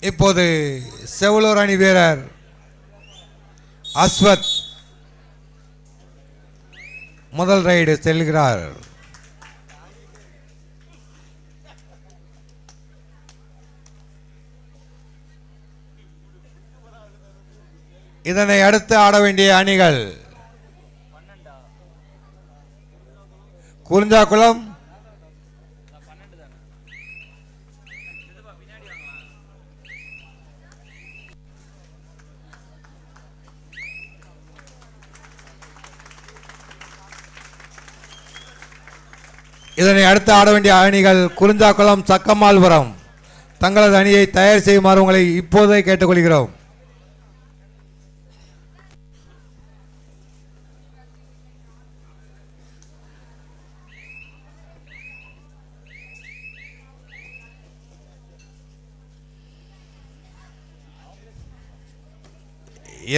இப்போது செவலூர் அணி வீரர் அஸ்வத் முதல் ரைடு செல்கிறார். இதனை அடுத்து ஆட வேண்டிய அணிகள். குறிஞ்சாக்குளம் இதனை அடுத்து ஆட வேண்டிய அணிகள் குறிஞ்சாக்குளம் சக்கமால்புரம் தங்களது அணியை தயார் செய்யுமாறு உங்களை இப்போதே கேட்டுக்கொள்கிறோம்.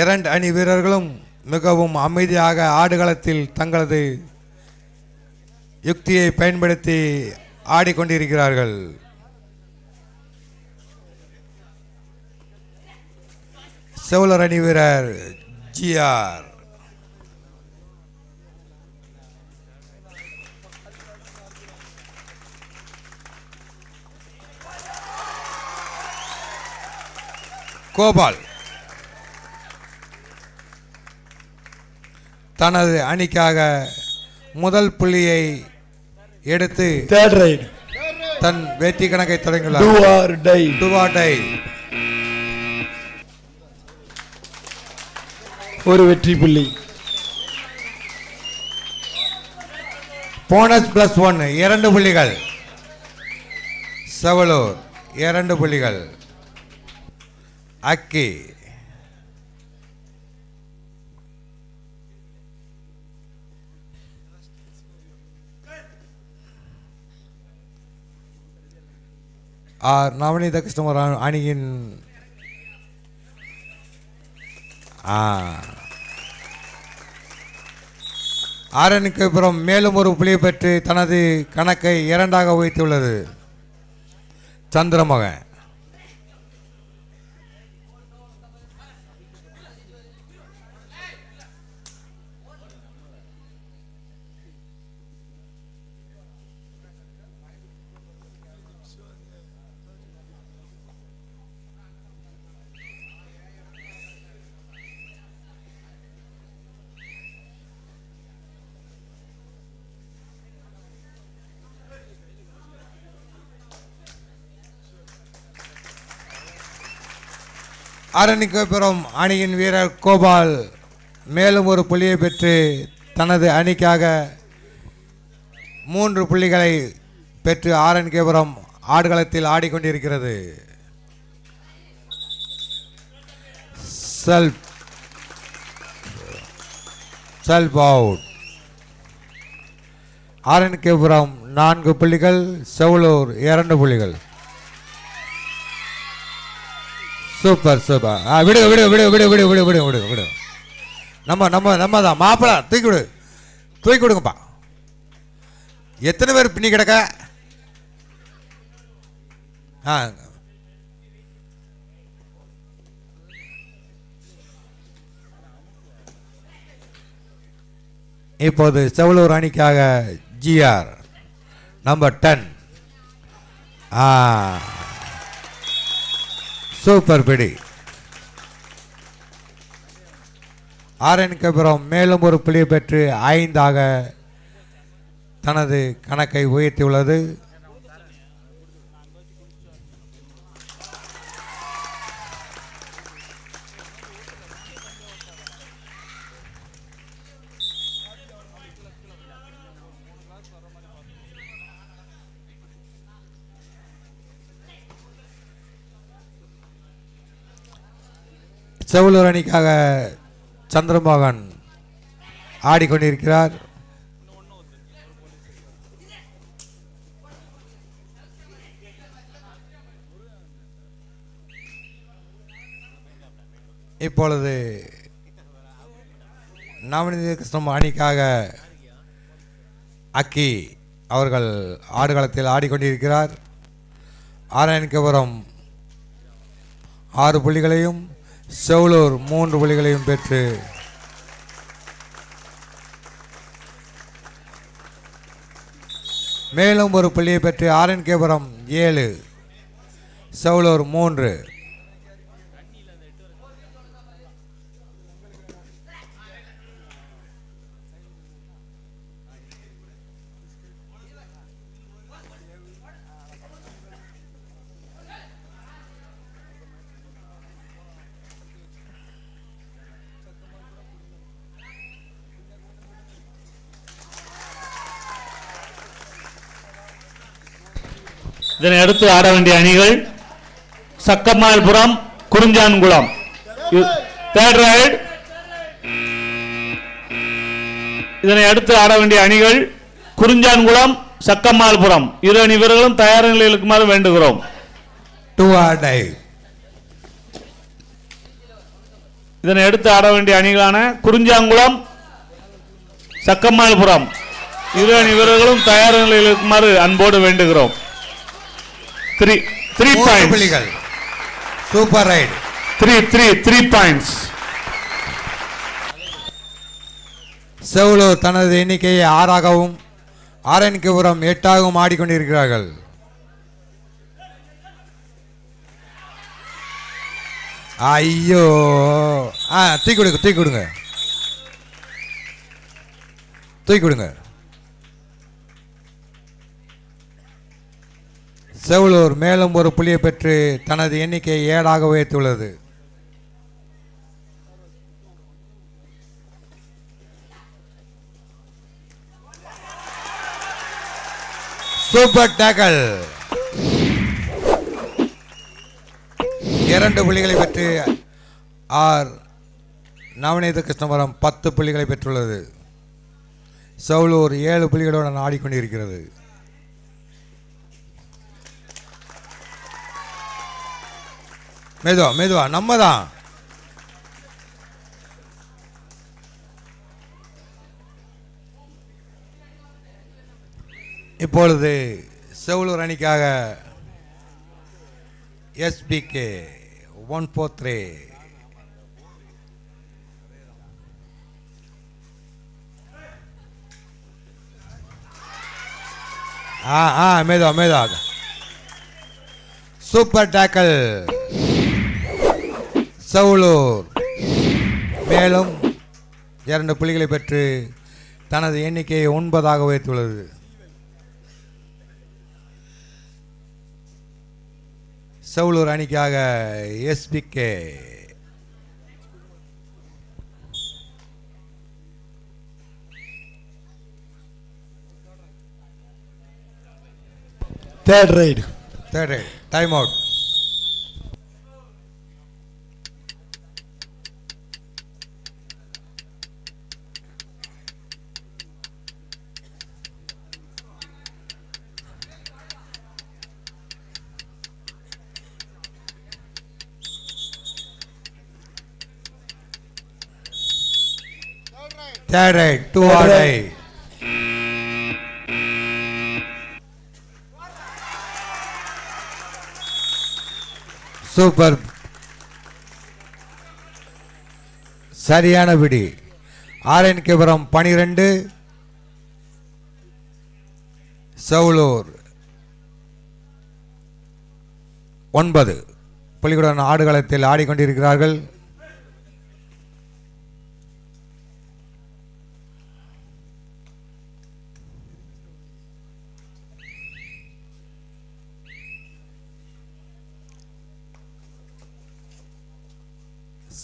இரண்டு அணி வீரர்களும் மிகவும் அமைதியாக ஆடுகளத்தில் தங்களது யுக்தியை பயன்படுத்தி ஆடிக்கொண்டிருக்கிறார்கள். செவலர் அணி வீரர் ஜிஆர் கோபால். தனது அணிக்காக முதல் புள்ளியை எடுத்து தேர்ட் ரைட் தன் வெற்றி கணக்கை டூ தொடங்கியுள்ளார் ஆர் டை டுவாட்டை ஒரு வெற்றி புள்ளி. போனஸ் பிளஸ் ஒன் இரண்டு புள்ளிகள். செவலூர் இரண்டு புள்ளிகள். அக்கி ಆರ್ ನಾಮಿನಿದ ಕಸ್ಟಮರ್ அணியின் ஆரனுக்கு அப்புறம் மேலும் ஒரு புள்ளியை பெற்று தனது கணக்கை இரண்டாக உயர்த்தியுள்ளது. சந்திரமகன். அரணிக்கப்புறம் அணியின் வீரர் கோபால் மேலும் ஒரு புள்ளியை பெற்று தனது அணிக்காக மூன்று புள்ளிகளை பெற்று ஆரணிக்கபுரம் ஆடுகளத்தில் ஆடிக்கொண்டிருக்கிறது. செல்ஃப் செல்ஃப் அவுட் ஆரணிக்கபுரம் நான்கு புள்ளிகள் செவலூர் இரண்டு புள்ளிகள். Super super. ஆ விடு விடு விடு விடு விடு விடு விடு விடு விடு. நம்ம நம்ம நம்ம தான். மாப்பிள தூக்கி விடு. தூக்கி கொடுங்கப்பா. எத்தனை பேர் பின்னி கிடக்க? ஆ. இப்போது செவலூர் அணிக்காக ஜிஆர் நம்பர் டென் ஆ. சூப்பர் பிடி. ஆரனுக்கு அப்புறம் மேலும் ஒரு புள்ளி பெற்று ஐந்தாக தனது கணக்கை உயர்த்தியுள்ளது. செவலூர் அணிக்காக சந்திரமோகன் ஆடிக்கொண்டிருக்கிறார். இப்பொழுது நவநீத கிருஷ்ணம் அணிக்காக அக்கி அவர்கள் ஆடுகளத்தில் ஆடிக்கொண்டிருக்கிறார். ஆராயணிக்கபுரம் ஆறு புள்ளிகளையும் செவலூர் மூன்று புள்ளிகளையும் பெற்று மேலும் ஒரு புள்ளியை பெற்று ஆரன்கேபுரம் ஏழு செவலூர் மூன்று. இதனை அடுத்து ஆட வேண்டிய அணிகள் சக்கமால்புரம் குறிஞ்சான்குளம். தேர்ட் ரைட் இதனை அடுத்து ஆட வேண்டிய அணிகள் குறிஞ்சான்குளம் சக்கமால்புரம் இரு அணி வீரர்களும் தயார் நிலையில் இருக்குமாறு வேண்டுகிறோம். இதனை அடுத்து ஆட வேண்டிய அணிகளான குறிஞ்சாங்குளம் சக்கமால்புரம் இரு அணி வீரர்களும் தயார் நிலையில் இருக்குமாறு அன்போடு வேண்டுகிறோம். த்ரீ த்ரீ புள்ளிகள். Super right three three three points Sevalur தனது எண்ணிக்கையை ஆறாகவும் ஆரணிக்கபுரம் எட்டாகவும் ஆடிக்கொண்டிருக்கிறார்கள். ஐயோ. ஆ தூக்கி கொடுங்க தூக்கி கொடுங்க. தூக்கி கொடுங்க. செவலூர் மேலும் ஒரு புள்ளியை பெற்று தனது எண்ணிக்கையை ஏழாக உயர்த்தியுள்ளது. சூப்பர் டேக்கல் இரண்டு புள்ளிகளை பெற்று ஆர் நவநீத கிருஷ்ணபுரம் பத்து புள்ளிகளை பெற்றுள்ளது. சவுலூர் ஏழு புள்ளிகளுடன் ஆடிக்கொண்டிருக்கிறது. மெதுவா மெதுவா நம்ம தான் இப்பொழுது செவலூர் அணிக்காக S P K one four three. ஆ ஆ மேதா மேதா சூப்பர் டேக்கல் செவலூர் மேலும் இரண்டு புள்ளிகளை பெற்று தனது எண்ணிக்கையை ஒன்பதாக உயர்த்தியுள்ளது. செவலூர் அணிக்காக S P K third raid third time out third raid two Third right. Tie super சரியான விடி. ஆர்என் கேபுரம் பனிரெண்டு. செவலூர். ஒன்பது. புலிகளுடன் ஆடுகளத்தில் ஆடிக்கொண்டிருக்கிறார்கள்.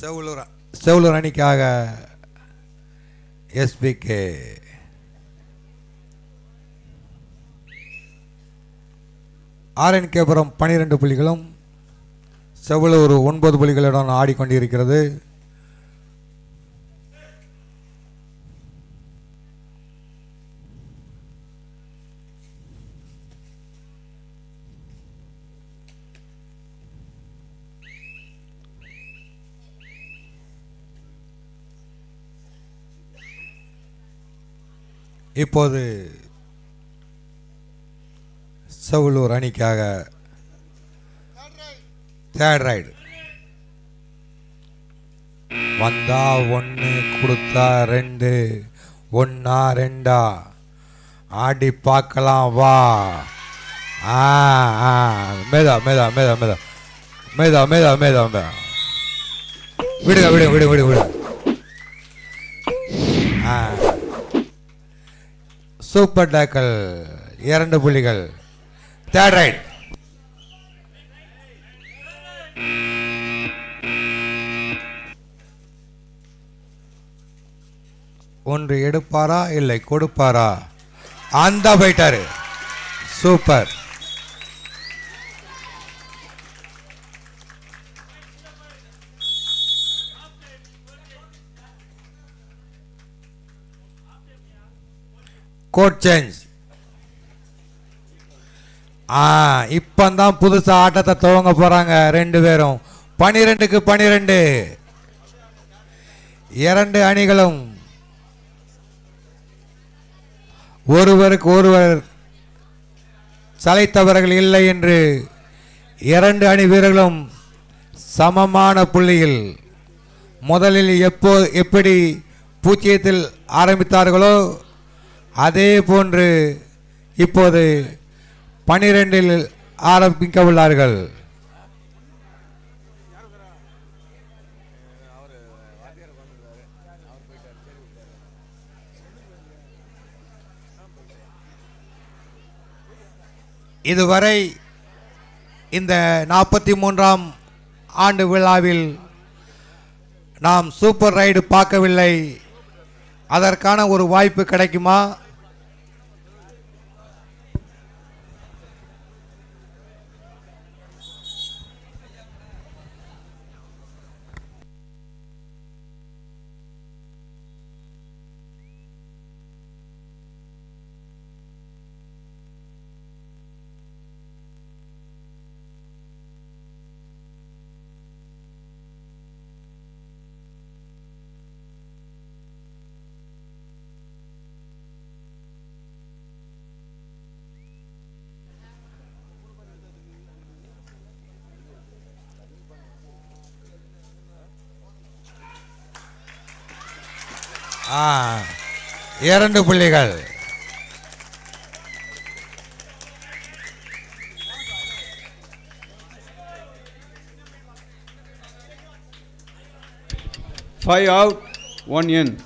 செவலூர் செவலூர் அணிக்காக எஸ்பிகே ஆர்என் கேபுரம் பனிரெண்டு புள்ளிகளும் செவலூர் ஒன்பது புள்ளிகளுடன் ஆடிக்கொண்டிருக்கிறது. இப்போது செவலூர் அணிக்காக தேர்ட் ரைடு வந்தா ஒன்று கொடுத்தா ரெண்டு ஒன்றா ரெண்டா? ஆடி பார்க்கலாம் வா. ஆ ஆ. மேதா மேதா மேதா மேதா மேதா மேதா மேதா மேதா விடுங்க விடுங்க விடு விடு விடு ஆ. சூப்பர் டாக்கள். இரண்டு புள்ளிகள். தேர்ட் ரைட் ஒன்று எடுப்பாரா? இல்லை கொடுப்பாரா? அந்த போயிட்டாரு சூப்பர். கோட் சேஞ்ச் ஆ தான் புதுசாக ஆட்டத்தை துவங்க போகிறாங்க ரெண்டு பேரும். பனிரெண்டுக்கு பனிரெண்டு. இரண்டு அணிகளும். ஒருவருக்கு ஒருவர் சளைத்தவர்கள் இல்லை என்று இரண்டு அணி வீரர்களும் சமமான புள்ளியில் முதலில் எப்போ எப்படி பூஜ்ஜியத்தில் ஆரம்பித்தார்களோ அதே போன்று இப்போது பனிரெண்டில் ஆரம்பிக்க உள்ளார்கள் இதுவரை இந்த நாற்பத்தி மூன்றாம் ஆண்டு விழாவில் நாம் சூப்பர் ரைடு பார்க்கவில்லை. அதற்கான ஒரு வாய்ப்பு கிடைக்குமா? இரண்டு புள்ளிகள் Five out, one in.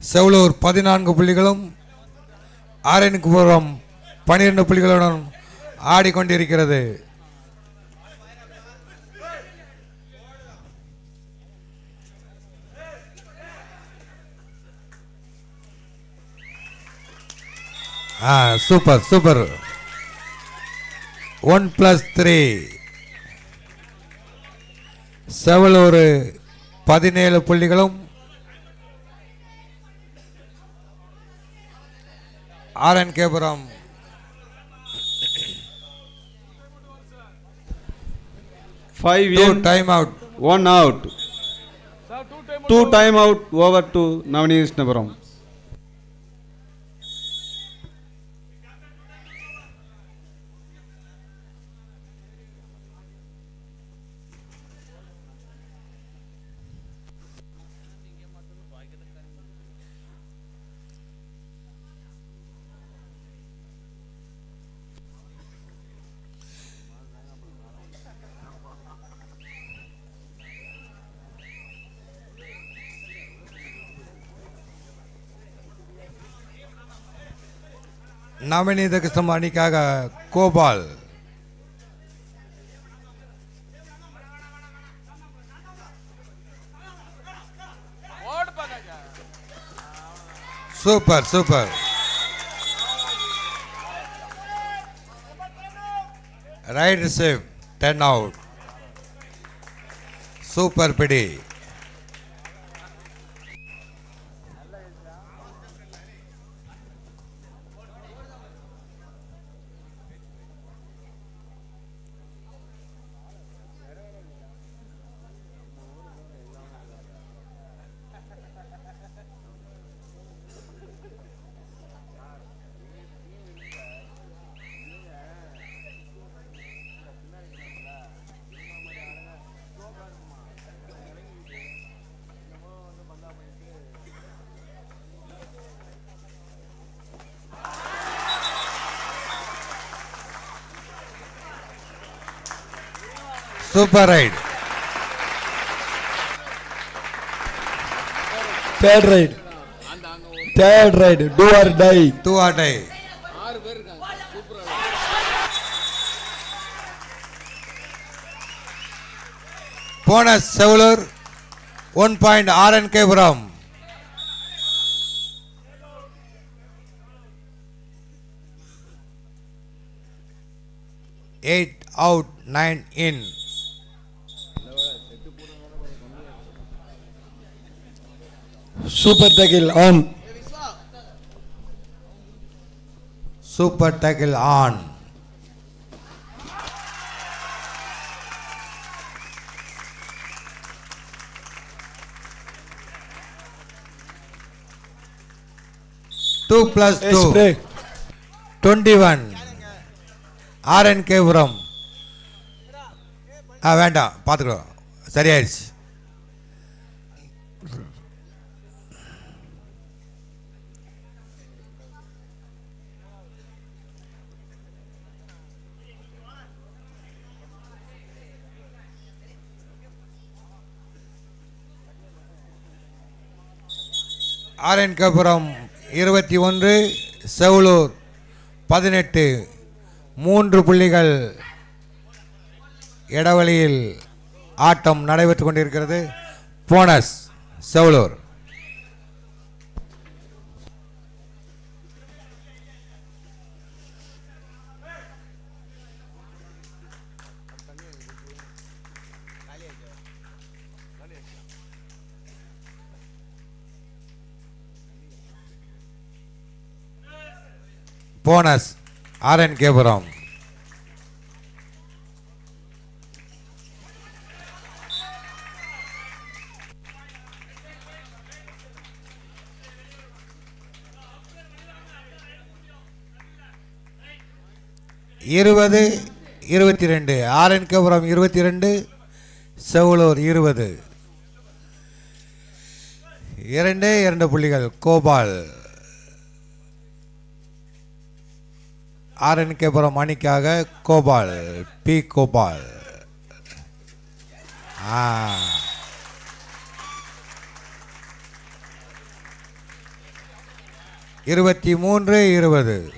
Sevalur பதினான்கு புள்ளிகளும் ஆரணிக்குபுரம் பனிரெண்டு புள்ளிகளுடன் ஆடிக்கொண்டிருக்கிறது ஆ super super. One plus three Sevalur பதினேழு புள்ளிகளும். R N கேபுரம். Five you time out one out two time out over to நவநீகிருஷ்ணபுரம் நவநீத கிருஷ்ணம் அணிக்காக Gopal super super raid receive ten out super பிடி super raid third raid third raid two R tie two R tie bonus Sevalur one point R N கேபுரம் eight out nine in super tackle on super tackle on two plus two twenty one R N கேபுரம் ஆ வேண்டாம் பார்த்துக்கோ. சரியாயிடுச்சு. R N கபுரம் இருபத்தி ஒன்று செவலூர் பதினெட்டு. மூன்று புள்ளிகள் இடைவெளியில் ஆட்டம் நடைபெற்று கொண்டிருக்கிறது. Bonus Sevalur. Bonus R N கேபுரம் இருபது இருபத்தி ரெண்டு ஆர்என் கேபுரம் இருபத்தி ரெண்டு செவலூர் இருபது. இரண்டே இரண்டு புள்ளிகள். கோபால். ஆர்என் மணிக்காக கோபால் பி. கோபால். ஆ. இருபத்தி மூன்று இருபது.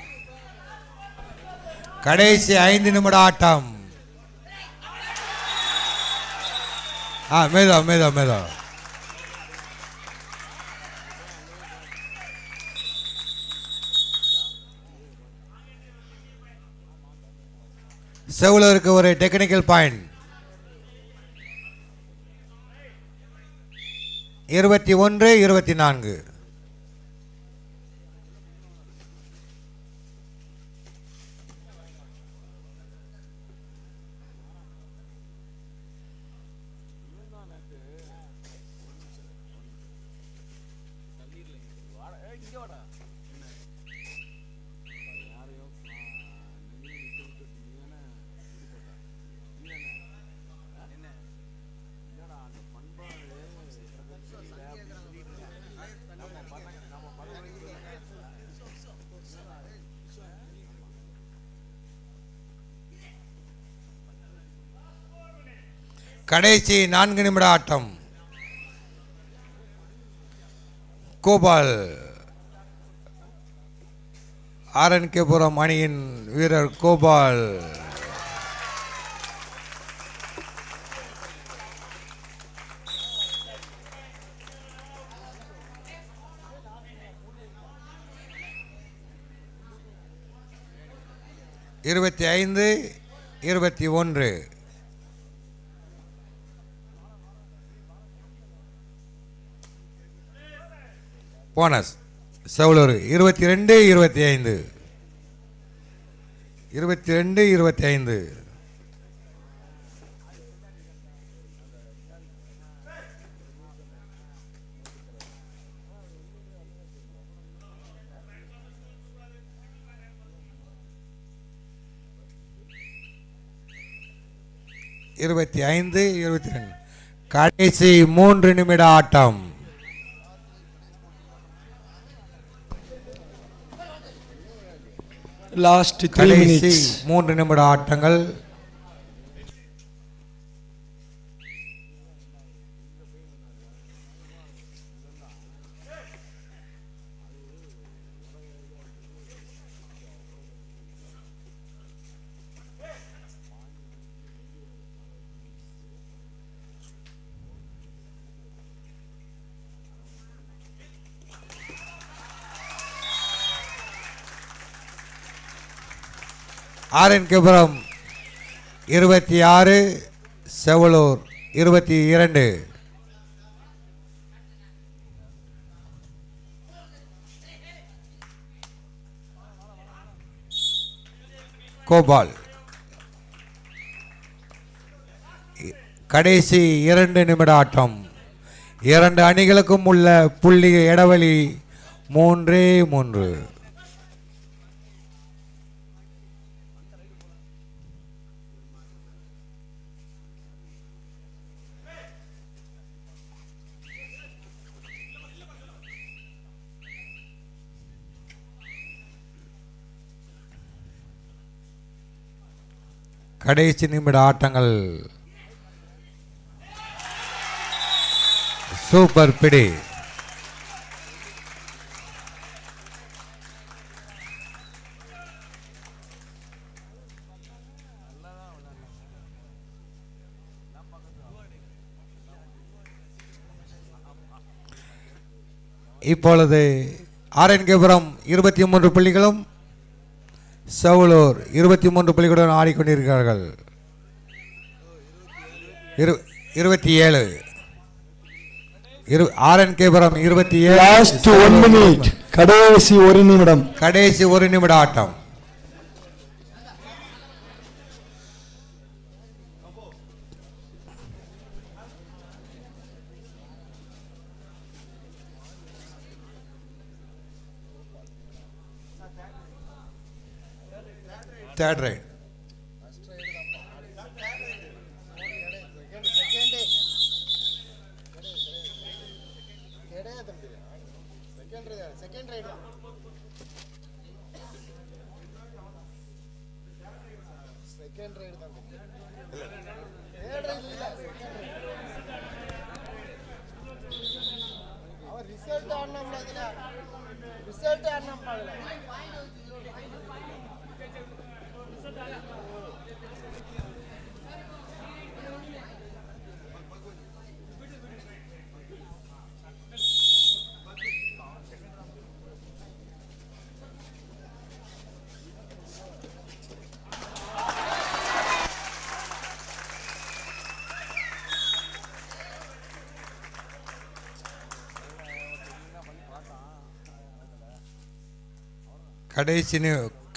கடைசி ஐந்து நிமிட ஆட்டம். ஆ மேதா மேதா மேதா செவலருக்கு ஒரு டெக்னிக்கல் பாயிண்ட் இருபத்தி ஒன்று இருபத்தி நான்கு. கடைசி நான்கு நிமிட ஆட்டம். கோபால். ஆரன்கேபுரம் அணியின் வீரர் கோபால். இருபத்தி ஐந்து இருபத்தி ஒன்று. போனஸ். செவலூர் இருபத்தி ரெண்டு இருபத்தி ஐந்து இருபத்தி ரெண்டு இருபத்தி ஐந்து இருபத்தி ஐந்து இருபத்தி ரெண்டு கடைசி மூன்று நிமிட ஆட்டம். லாஸ்ட் த்ரீ மினிட்ஸ் மூன்று நிமிட ஆட்டங்கள். ஆரன்கிபுரம் இருபத்தி ஆறு செவலூர் இருபத்தி இரண்டு கோபால். கடைசி இரண்டு நிமிட ஆட்டம் இரண்டு அணிகளுக்கும் உள்ள புள்ளி இடைவெளி மூன்றே மூன்று. கடைசி நிமிட ஆட்டங்கள். சூப்பர் பிடி. இப்பொழுது ஆரன்கேபுரம் இருபத்தி மூன்று புள்ளிகளும் சவுலூர் இருபத்தி மூன்று புள்ளிகளுடன் ஆடிக்கொண்டிருக்கிறார்கள். இரு இருபத்தி ஏழு. இரு ஆரன்கேபுரம் இருபத்தி ஏழு. கடைசி ஒரு நிமிடம். கடைசி ஒரு நிமிட ஆட்டம். தேர்ட் ரைட் கடைசி நி-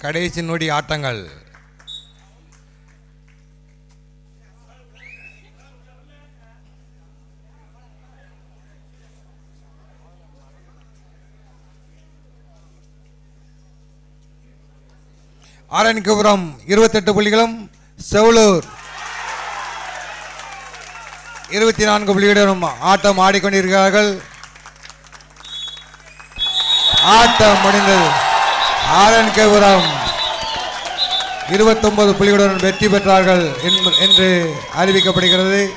கடைசி நொடி ஆட்டங்கள். ஆரணிகபுரம் இருபத்தெட்டு புள்ளிகளும் செவலூர் இருபத்தி நான்கு புள்ளிகளும் ஆட்டம் ஆடிக்கொண்டிருக்கிறார்கள். ஆட்டம் முடிந்தது. ஆரன் கேபுரம் இருபத்தொன்பது புள்ளிகளுடன் வெற்றி பெற்றார்கள் என்று அறிவிக்கப்படுகிறது.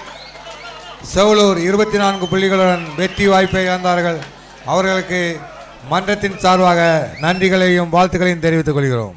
செவலூர் இருபத்தி நான்கு புள்ளிகளுடன் வெற்றி வாய்ப்பை இழந்தார்கள். அவர்களுக்கு மன்றத்தின் சார்பாக நன்றிகளையும் வாழ்த்துக்களையும் தெரிவித்துக் கொள்கிறோம்.